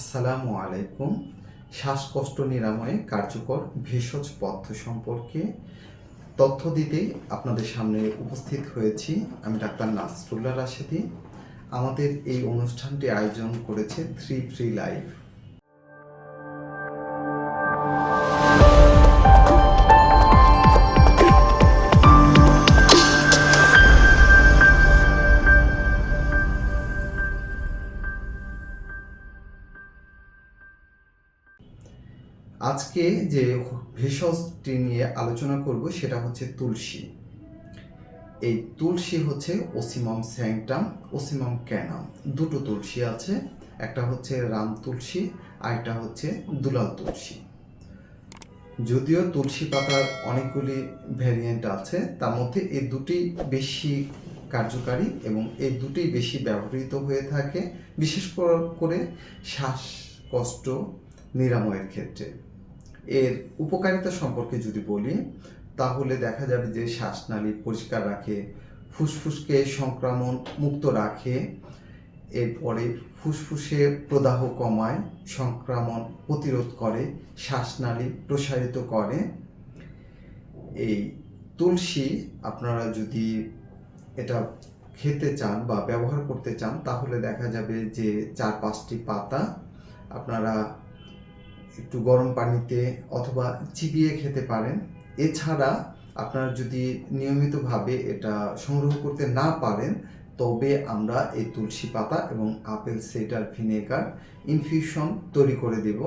আসসালামু আলাইকুম। শ্বাসকষ্ট নিরাময়ে কার্যকর ভেষজ পথ্য সম্পর্কে তথ্য দিতেই আপনাদের সামনে উপস্থিত হয়েছি আমি ডাক্তার নাসরুল্লাহ রাশেদি। আমাদের এই অনুষ্ঠানটি আয়োজন করেছে থ্রি ফ্রি লাইফ। আজকে যে ভেষজটি নিয়ে আলোচনা করব সেটা হচ্ছে তুলসী। এই তুলসী হচ্ছে ওসিমাম স্যাংটাম, ওসিমাম ক্যানাম। দুটো তুলসী আছে, একটা হচ্ছে রাম তুলসী, আর একটা হচ্ছে দুলাল তুলসী। যদিও তুলসী পাতার অনেকগুলি ভ্যারিয়েন্ট আছে, তার মধ্যে এই দুটি বেশি কার্যকারী এবং এই দুটি বেশি ব্যবহৃত হয়ে থাকে, বিশেষ কর- শ্বাসকষ্ট নিরাময়ের ক্ষেত্রে। এর উপকারিতা সম্পর্কে যদি বলি, তাহলে দেখা যাবে যে শ্বাসনালী পরিষ্কার রাখে, ফুসফুসকে সংক্রমণ মুক্ত রাখে, এরপরে ফুসফুসে প্রদাহ কমায়, সংক্রমণ প্রতিরোধ করে, শ্বাসনালী প্রসারিত করে। এই তুলসী, আপনারা যদি এটা খেতে চান বা ব্যবহার করতে চান, তাহলে দেখা যাবে যে চার পাঁচটি পাতা আপনারা একটু গরম পানিতে অথবা চিবিয়ে খেতে পারেন। এছাড়া আপনারা যদি নিয়মিতভাবে এটা সংগ্রহ করতে না পারেন, তবে আমরা এই তুলসী পাতা এবং আপেল সেটার ভিনেগার ইনফিউশন তৈরি করে দেব।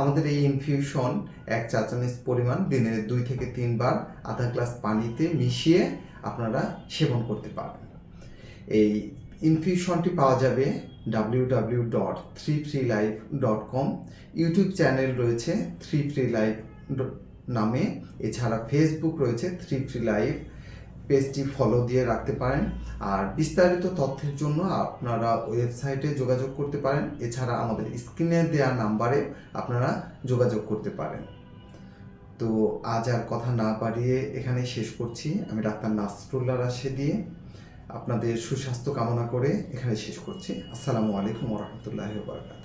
আমাদের এই ইনফিউশন এক চা চামচ পরিমাণ দিনে দুই থেকে তিনবার আধা গ্লাস পানিতে মিশিয়ে আপনারা সেবন করতে পারেন এই ইনফিউশনটি পাওয়া যাবে W W dot three three life dot com YouTube channel রয়েছে থ্রি থ্রি লাইফ নামে। এছাড়া ফেসবুক রয়েছে থ্রি থ্রি লাইফ পেজটি ফলো দিয়ে রাখতে পারেন। আর বিস্তারিত তথ্যের জন্য আপনারা ওয়েবসাইটে যোগাযোগ করতে পারেন। এছাড়া আমাদের স্ক্রিনে দেওয়া নাম্বারে আপনারা যোগাযোগ করতে পারেন। তো আজ আর কথা না বাড়িয়ে এখানে শেষ করছি। আমি ডাক্তার নাসরুল্লাহ রাশেদি। আপনাদের সুস্বাস্থ্য কামনা করে এখানে শেষ করছি। আসসালামু আলাইকুম রহমতুল্লাহ বারকাত